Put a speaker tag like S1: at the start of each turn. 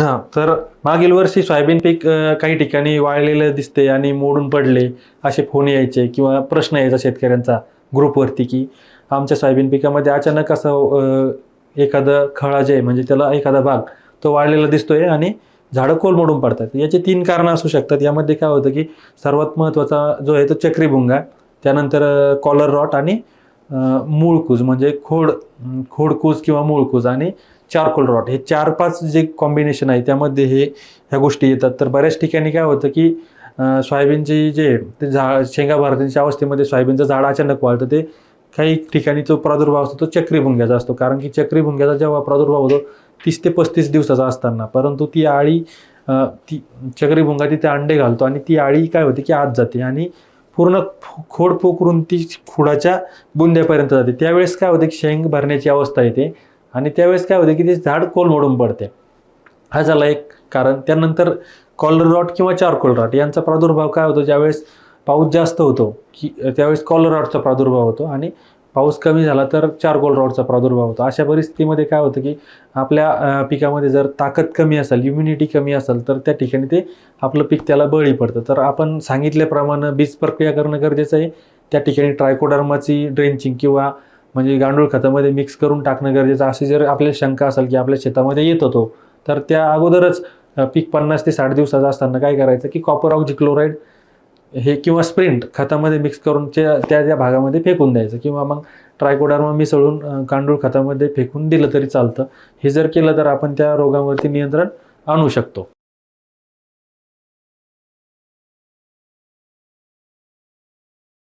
S1: हा तर मागील वर्षी सोयाबीन पीक काही ठिकाणी वाळलेलं दिसते आणि मोडून पडले असे फोन यायचे किंवा प्रश्न यायचा शेतकऱ्यांचा ग्रुपवरती की आमच्या सोयाबीन पिकामध्ये अचानक असं एखादं खळा जे आहे म्हणजे त्याला एखादा भाग तो वाळलेला दिसतोय आणि झाडं कोलमडून पडतात. याची तीन कारणं असू शकतात. यामध्ये काय होतं की सर्वात महत्त्वाचा जो आहे तो चक्रीभुंगा त्यानंतर कॉलर रॉट आणि मूळकूज म्हणजे खोड अं, खोडकूज किंवा मूळकूज आणि चारकोल रॉट हे चार पाच जे कॉम्बिनेशन आहे त्यामध्ये हे ह्या गोष्टी येतात. तर बऱ्याच ठिकाणी काय होतं की सोयाबीनची जे ते झा शेंगा भरण्याच्या अवस्थेमध्ये सोयाबीनचं झाड अचानक वाढतं ते काही ठिकाणी जो प्रादुर्भाव असतो तो चक्रीभुंग्याचा असतो. कारण की चक्रीभुंग्याचा जेव्हा प्रादुर्भाव होतो तीस ते पस्तीस दिवसाचा असताना. परंतु ती आळी ती चक्रीभुंगा तिथे अंडे घालतो आणि ती आळी काय होते की आत जाते आणि पूर्ण खोड पोकरून ती खुडाच्या बुंद्यापर्यंत जाते. त्यावेळेस काय होते की शेंग भरण्याची अवस्था येते. आणि त्यावेळेस काय होते की ते झाड कोलमडून पडते. हा झाला एक कारण. त्यानंतर कॉलर रॉट किंवा चारकोल रॉट यांचा प्रादुर्भाव काय होतो? ज्यावेळेस पाऊस जास्त होतो की त्यावेळेस कॉलर रॉटचा प्रादुर्भाव होतो आणि पाऊस कमी झाला तर चारकोल रॉडचा प्रादुर्भाव होतो. अशा परिस्थितीमध्ये काय होतं की आपल्या पिकामध्ये जर ताकद कमी असेल इम्युनिटी कमी असेल तर त्या ठिकाणी ते आपलं पीक त्याला बळी पडतं. तर आपण सांगितल्याप्रमाणे बीज प्रक्रिया करणं गरजेचं आहे. त्या ठिकाणी ट्रायकोडर्माची ड्रेंचिंग किंवा म्हणजे गांडूळ खतामध्ये मिक्स करून टाकणं गरजेचं अशी जर आपल्याला शंका असेल की आपल्या शेतामध्ये येत होतो तर त्या अगोदरच पीक पन्नास ते साठ दिवसाचं असताना काय करायचं की कॉपर ऑक्झिक्लोराईड हे किंवा स्प्रिंट खतामध्ये मिक्स करून त्या त्या भागामध्ये फेकून द्यायचं किंवा मग ट्रायकोडर्मा मिसळून गांडूळ खतामध्ये फेकून दिलं तरी चालतं. हे जर केलं तर आपण त्या रोगावरती नियंत्रण आणू शकतो.